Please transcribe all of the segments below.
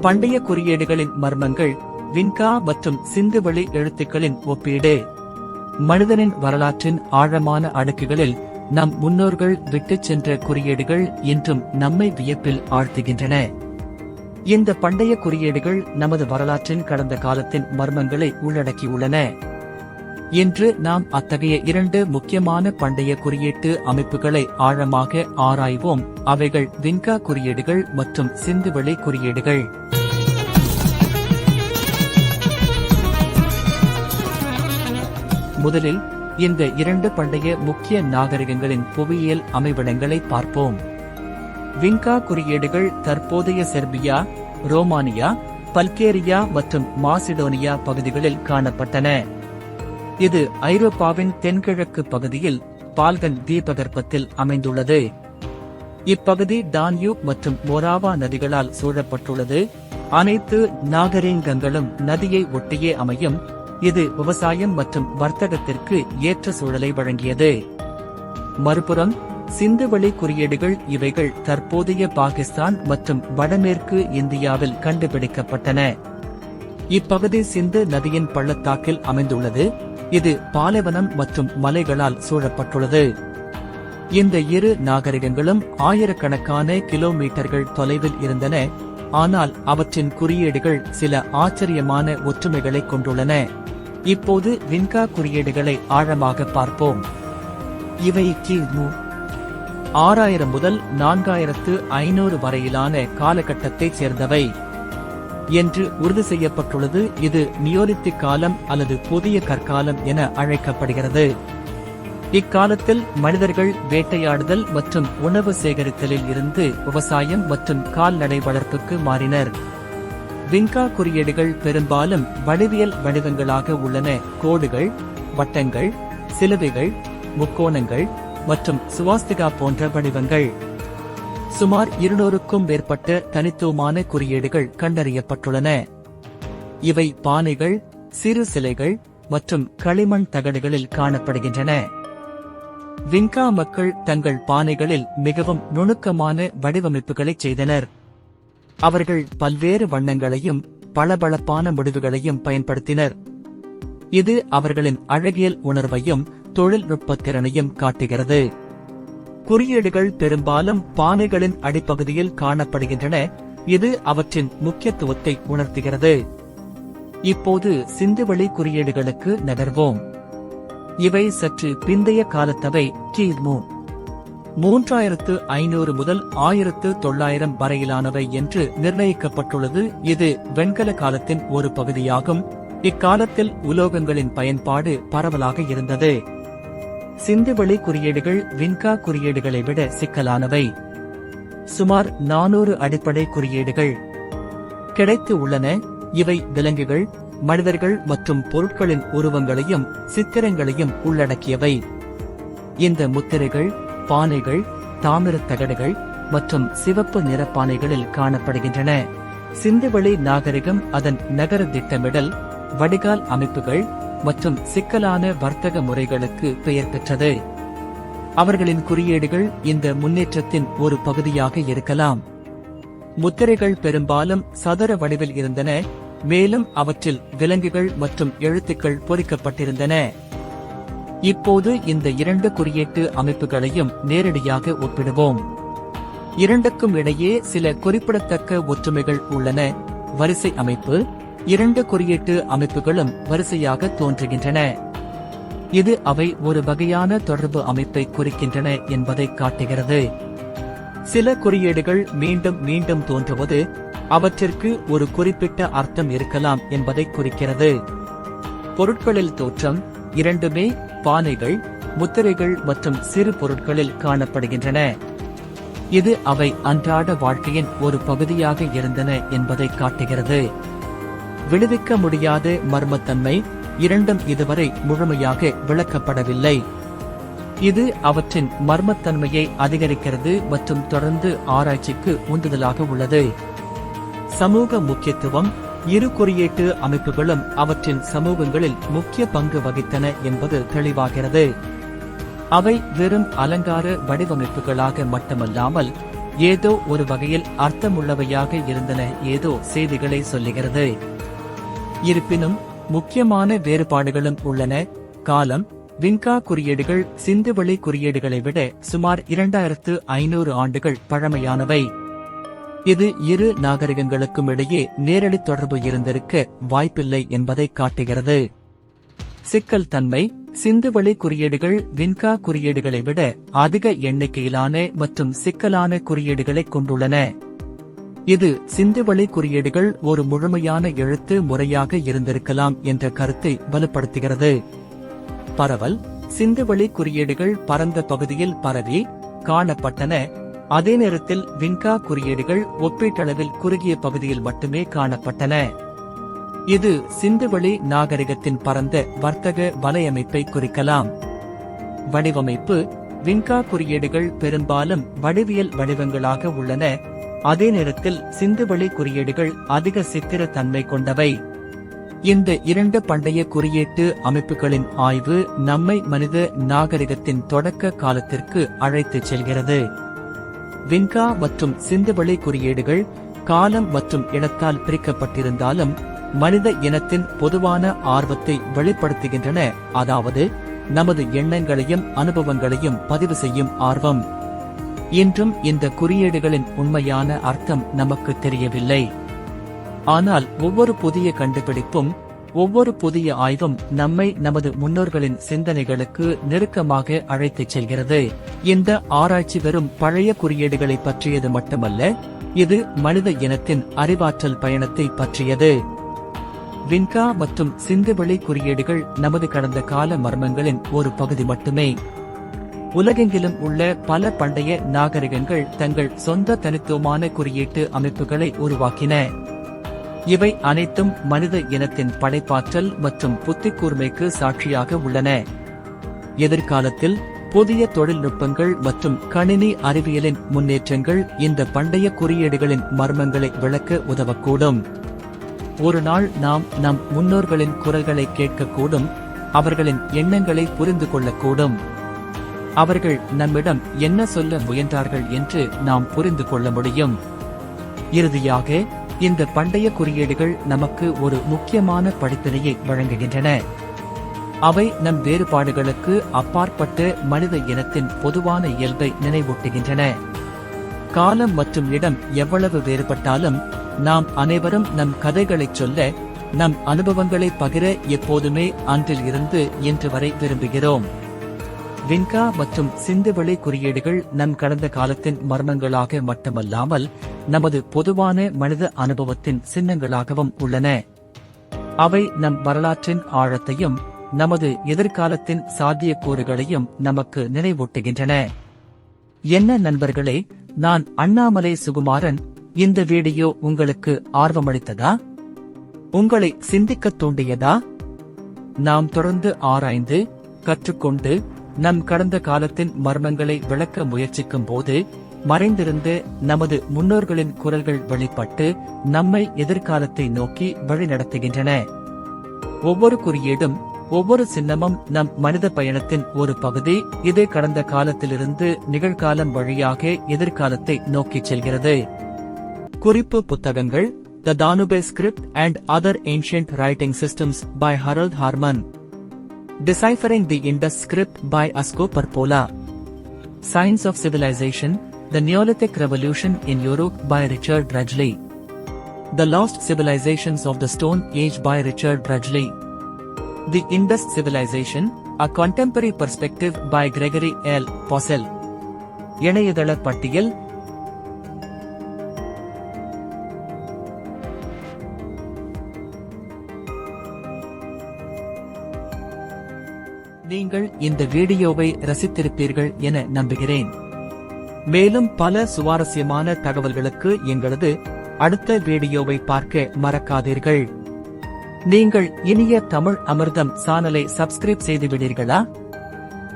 பண்டைய குறியீடுகளின் மர்மங்கள் வின்கா மற்றும் சிந்துவெளி எழுத்துக்களின் ஒப்பீடு. மனிதனின் வரலாற்றின் ஆழமான அடுக்குகளில் நம் முன்னோர்கள் விட்டுச் சென்ற குறியீடுகள் இன்றும் நம்மை வியப்பில் ஆழ்த்துகின்றன. இந்த பண்டைய குறியீடுகள் நமது வரலாற்றின் கடந்த காலத்தின் மர்மங்களை உள்ளடக்கியுள்ளன. இன்று நாம் அத்தகைய இரண்டு முக்கியமான பண்டைய குறியீட்டு அமைப்புகளை ஆழமாக ஆராய்வோம். அவைகள் வின்கா குறியீடுகள் மற்றும் சிந்துவெளி குறியீடுகள். முதலில் இந்த இரண்டு பண்டைய முக்கிய நாகரிகங்களின் புவியியல் அமைவிடங்களை பார்ப்போம். விங்கா குறியீடுகள் தற்போதைய செர்பியா ரோமானியா பல்கேரியா மற்றும் மாசிடோனியா பகுதிகளில் காணப்பட்டன. இது ஐரோப்பாவின் தென்கிழக்கு பகுதியில் பால்கன் தீபகற்பத்தில் அமைந்துள்ளது. இப்பகுதி டான்யூப் மற்றும் மொராவா நதிகளால் சூழப்பட்டுள்ளது. அனைத்து நாகரீகங்களும் நதியை ஒட்டியே அமையும் இது விவசாயம் மற்றும் வர்த்தகத்திற்கு ஏற்ற சூழலை வழங்கியது. மறுபுறம் சிந்துவெளி குறியீடுகள் இவைகள் தற்போதைய பாகிஸ்தான் மற்றும் வடமேற்கு இந்தியாவில் கண்டுபிடிக்கப்பட்டன. இப்பகுதி சிந்து நதியின் பள்ளத்தாக்கில் அமைந்துள்ளது. இது பாலைவனம் மற்றும் மலைகளால் சூழப்பட்டுள்ளது. இந்த இரு நாகரிகங்களும் ஆயிரக்கணக்கான கிலோமீட்டர்கள் தொலைவில் இருந்தன. ஆனால் அவற்றின் குறியீடுகள் சில ஆச்சரியமான ஒற்றுமைகளை கொண்டுள்ளன. இப்போது வின்கா குறியீடுகளை ஆழமாக பார்ப்போம். இவை கிமு ஆறாயிரம் முதல் நான்காயிரத்து ஐநூறு வரையிலான காலகட்டத்தைச் சேர்ந்தவை. என்று உறுதி செய்யப்பட்டுள்ளது இது நியோலித்திக் காலம் அல்லது புதிய கற்காலம் என அழைக்கப்படுகிறது. இக்காலத்தில் மனிதர்கள் வேட்டையாடுதல் மற்றும் உணவு சேகரித்தலில் இருந்து விவசாயம் மற்றும் கால்நடை வளர்ப்புக்கு மாறினர். விங்கா குறியீடுகள் பெரும்பாலும் வடிவியல் வடிவங்களாக உள்ளன. கோடுகள் வட்டங்கள் சிலுவைகள் முக்கோணங்கள் மற்றும் சுவாஸ்திகா போன்ற வடிவங்கள். சுமார் இருநூறுக்கும் மேற்பட்ட தனித்துவமான குறியீடுகள் கண்டறியப்பட்டுள்ளன. இவை பானைகள் சிறு சிலைகள் மற்றும் களிமண் தகடுகளில் காணப்படுகின்றன. வின்கா மக்கள் தங்கள் பானைகளில் மிகவும் நுணுக்கமான வடிவமைப்புகளை செய்தனர். அவர்கள் பல்வேறு வண்ணங்களையும் பளபளப்பான முடிவுகளையும் பயன்படுத்தினர். இது அவர்களின் அழகியல் உணர்வையும் தொழில்நுட்பத்திறனையும் காட்டுகிறது. குறியீடுகள் பெரும்பாலும் பானைகளின் அடிப்பகுதியில் காணப்படுகின்றன. இது அவற்றின் முக்கியத்துவத்தை உணர்த்துகிறது. இப்போது சிந்துவெளி குறியீடுகளுக்கு நகர்வோம். இவை சற்று பிந்தைய காலத்தவை. கிமு மூன்றாயிரத்து ஐநூறு முதல் ஆயிரத்து தொள்ளாயிரம் வரையிலானவை என்று நிர்ணயிக்கப்பட்டுள்ளது. இது வெண்கல காலத்தின் ஒரு பகுதியாகும். இக்காலத்தில் உலோகங்களின் பயன்பாடு பரவலாக இருந்தது. சிந்துவெளி குறியீடுகள் வின்கா குறியீடுகளை விட சிக்கலானவை. சுமார் நானூறு அடிப்படை குறியீடுகள் கிடைத்து உள்ளன. இவை விலங்குகள் மனிதர்கள் மற்றும் பொருட்களின் உருவங்களையும் சித்திரங்களையும் உள்ளடக்கியவை. இந்த முத்திரைகள் பானைகள் தாமிரத் தகடுகள் மற்றும் சிவப்பு நிற பானைகளில் காணப்படுகின்றன. சிந்துவெளி நாகரிகம் அதன் நகர திட்டமிடல் வடிகால் அமைப்புகள் மற்றும் சிக்கலான வர்த்தக முறைகளுக்கு பெயர் பெற்றது. அவர்களின் குறியீடுகள் இந்த முன்னேற்றத்தின் ஒரு பகுதியாக இருக்கலாம். முத்திரைகள் பெரும்பாலும் சதுர வடிவில் இருந்தன மேலும் அவற்றில் விலங்குகள் மற்றும் எழுத்துக்கள் பொறிக்கப்பட்டிருந்தன. இப்போது இந்த இரண்டு குறியீட்டு அமைப்புகளையும் நேரடியாக ஒப்பிடுவோம். இரண்டுக்கும் இடையே சில குறிப்பிடத்தக்க ஒற்றுமைகள் உள்ளன. வரிசை அமைப்பு இரண்டு குறியீட்டு அமைப்புகளும் வரிசையாக தோன்றுகின்றன. இது அவை ஒரு வகையான தொடர்பு அமைப்பை குறிக்கின்றன என்பதை காட்டுகிறது. சில குறியீடுகள் மீண்டும் மீண்டும் தோன்றுவது அவற்றிற்கு ஒரு குறிப்பிட்ட அர்த்தம் இருக்கலாம் என்பதை குறிக்கிறது. பொருட்களில் தோற்றம் இரண்டுமே பானைகள் முத்திரைகள் மற்றும் சிறு பொருட்களில் காணப்படுகின்றன. இது அவை அன்றாட வாழ்க்கையின் ஒரு பகுதியாக இருந்தன என்பதை காட்டுகிறது. விடுவிக்க முடியாத மர்மத்தன்மை இரண்டும் இதுவரை முழுமையாக விளக்கப்படவில்லை. இது அவற்றின் மர்மத்தன்மையை அதிகரிக்கிறது மற்றும் தொடர்ந்து ஆராய்ச்சிக்கு உந்துதலாக உள்ளது. சமூக முக்கியத்துவம் இரு குறியீட்டு அமைப்புகளும் அவற்றின் சமூகங்களில் முக்கிய பங்கு வகித்தன என்பது தெளிவாகிறது. அவை வெறும் அலங்கார வடிவமைப்புகளாக மட்டுமல்லாமல் ஏதோ ஒரு வகையில் அர்த்தமுள்ளவையாக இருந்தன ஏதோ செய்திகளை சொல்லுகிறது. இருப்பினும் முக்கியமான வேறுபாடுகளும் உள்ளன. காலம் விங்கா குறியீடுகள் சிந்துவெளி குறியீடுகளை விட சுமார் இரண்டாயிரத்து ஐநூறு ஆண்டுகள் பழமையானவை. இது இரு நாகரிகங்களுக்கும் இடையே நேரடி தொடர்பு இருந்திருக்க வாய்ப்பில்லை என்பதை காட்டுகிறது. சிக்கல் தன்மை சிந்துவெளி குறியீடுகள் வின்கா குறியீடுகளை விட அதிக எண்ணிக்கையிலான மற்றும் சிக்கலான குறியீடுகளை கொண்டுள்ளன. இது சிந்துவெளி குறியீடுகள் ஒரு முழுமையான எழுத்து முறையாக இருந்திருக்கலாம் என்ற கருத்தை வலுப்படுத்துகிறது. பரவல் சிந்துவெளி குறியீடுகள் பரந்த பகுதியில் பரவி காணப்பட்டன. அதே நேரத்தில் வின்கா குறியீடுகள் ஒப்பீட்டளவில் குறுகிய பகுதியில் மட்டுமே காணப்பட்டன. இது சிந்துவெளி நாகரிகத்தின் பரந்த வர்த்தக வலையமைப்பை குறிக்கலாம். வடிவமைப்பு வின்கா குறியீடுகள் பெரும்பாலும் வடிவியல் வடிவங்களாக உள்ளன. அதே நேரத்தில் சிந்துவெளி குறியீடுகள் அதிக சித்திர தன்மை கொண்டவை. இந்த இரண்டு பண்டைய குறியீட்டு அமைப்புகளின் ஆய்வு நம்மை மனித நாகரிகத்தின் தொடக்க காலத்திற்கு அழைத்துச் செல்கிறது. வின்கா மற்றும் சிந்துவெளி குறியீடுகள் காலம் மற்றும் இடத்தால் பிரிக்கப்பட்டிருந்தாலும் மனித இனத்தின் பொதுவான ஆர்வத்தை வெளிப்படுத்துகின்றன. அதாவது நமது எண்ணங்களையும் அனுபவங்களையும் பதிவு செய்யும் ஆர்வம். இன்றும் இந்த குறியீடுகளின் உண்மையான அர்த்தம் நமக்கு தெரியவில்லை. ஆனால் ஒவ்வொரு புதிய கண்டுபிடிப்பும் ஒவ்வொரு புதிய ஆய்வும் நம்மை நமது முன்னோர்களின் சிந்தனைகளுக்கு நெருக்கமாக அழைத்துச் செல்கிறது. இந்த ஆராய்ச்சி வெறும் பழைய குறியீடுகளை பற்றியது மட்டுமல்ல இது மனித இனத்தின் அறிவாற்றல் பயணத்தை பற்றியது. வின்கா மற்றும் சிந்துவெளி குறியீடுகள் நமது கடந்த கால மர்மங்களின் ஒரு பகுதி மட்டுமே. உலகெங்கிலும் உள்ள பல பண்டைய நாகரிகங்கள் தங்கள் சொந்த தனித்துவமான குறியீட்டு அமைப்புகளை உருவாக்கின. இவை அனைத்தும் மனித இனத்தின் படைப்பாற்றல் மற்றும் புத்திக்கூர்மைக்கு சாட்சியாக உள்ளன. எதிர்காலத்தில் புதிய தொழில்நுட்பங்கள் மற்றும் கணினி அறிவியலின் முன்னேற்றங்கள் இந்த பண்டைய குறியீடுகளின் மர்மங்களை விளக்க உதவக்கூடும். ஒரு நாள் நாம் நம் முன்னோர்களின் குரல்களை கேட்கக்கூடும் அவர்களின் எண்ணங்களை புரிந்து கொள்ளக்கூடும். அவர்கள் நம்மிடம் என்ன சொல்ல முயன்றார்கள் என்று நாம் புரிந்து கொள்ள முடியும். இறுதியாக இந்த பண்டைய குறியீடுகள் நமக்கு ஒரு முக்கியமான படிப்பினையை வழங்குகின்றன. அவை நம் வேறுபாடுகளுக்கு அப்பாற்பட்டு மனித இனத்தின் பொதுவான இயல்பை நினைவூட்டுகின்றன. காலம் மற்றும் இடம் எவ்வளவு வேறுபட்டாலும் நாம் அனைவரும் நம் கதைகளைச் சொல்ல நம் அனுபவங்களை பகிர எப்போதுமே அன்றில் இருந்து இன்று வரை விரும்புகிறோம். வின்கா மற்றும் சிந்துவெளி குறியீடுகள் நம் கடந்த காலத்தின் மர்மங்களாக மட்டுமல்லாமல் நமது பொதுவான மனித அனுபவத்தின் சின்னங்களாகவும் உள்ளன. அவை நம் வரலாற்றின் ஆழத்தையும் நமது எதிர்காலத்தின் சாத்தியக்கூறுகளையும் நமக்கு நினைவூட்டுகின்றன. என்ன நண்பர்களே நான் அண்ணாமலை சுகுமாரன். இந்த வீடியோ உங்களுக்கு ஆர்வமளித்ததா? உங்களை சிந்திக்கத் தூண்டியதா? நாம் தொடர்ந்து ஆராய்ந்து கற்றுக்கொண்டு நம் கடந்த காலத்தின் மர்மங்களை விளக்க முயற்சிக்கும் போது மறைந்திருந்து நமது முன்னோர்களின் குரல்கள் வெளிப்பட்டு நம்மை எதிர்காலத்தை நோக்கி வழிநடத்துகின்றன. ஒவ்வொரு குறியீடும் ஒவ்வொரு சின்னமும் நம் மனித பயணத்தின் ஒரு பகுதி. இது கடந்த காலத்திலிருந்து நிகழ்காலம் வழியாக எதிர்காலத்தை நோக்கிச் செல்கிறது. குறிப்பு புத்தகங்கள் the Danube script and other ancient writing systems by Harald Haarmann Deciphering the Indus script by Asko Parpola. Signs of Civilization, The Neolithic Revolution in Europe by Richard Drudgley. The Lost Civilizations of the Stone Age by Richard Drudgley. The Indus Civilization, A Contemporary Perspective by Gregory L. Possel. இணையதள பட்டியல் நீங்கள் இந்த வீடியோவை ரசித்திருப்பீர்கள் என நம்புகிறேன் மேலும் பல சுவாரஸ்யமான தகவல்களுக்கு எங்களது அடுத்த வீடியோவை பார்க்க மறக்காதீர்கள். நீங்கள் இனிய தமிழ் அமிர்தம் சானலை சப்ஸ்கிரைப் செய்துவிடீர்களா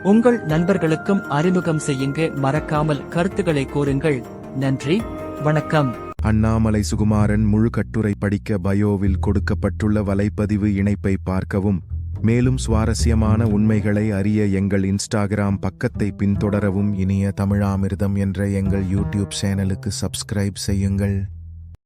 உங்கள் நண்பர்களுக்கும் அறிமுகம் செய்யுங்க. மறக்காமல் கருத்துக்களை கூறுங்கள். நன்றி. வணக்கம். அண்ணாமலை சுகுமாரன் முழு கட்டுரை படிக்க பயோவில் கொடுக்கப்பட்டுள்ள வலைப்பதிவு இணைப்பை பார்க்கவும். மேலும் சுவாரஸ்யமான உண்மைகளை அறிய எங்கள் இன்ஸ்டாகிராம் பக்கத்தை பின்தொடரவும் இனிய தமிழாமிர்தம் என்ற எங்கள் யூடியூப் சேனலுக்கு சப்ஸ்கிரைப் செய்யுங்கள்.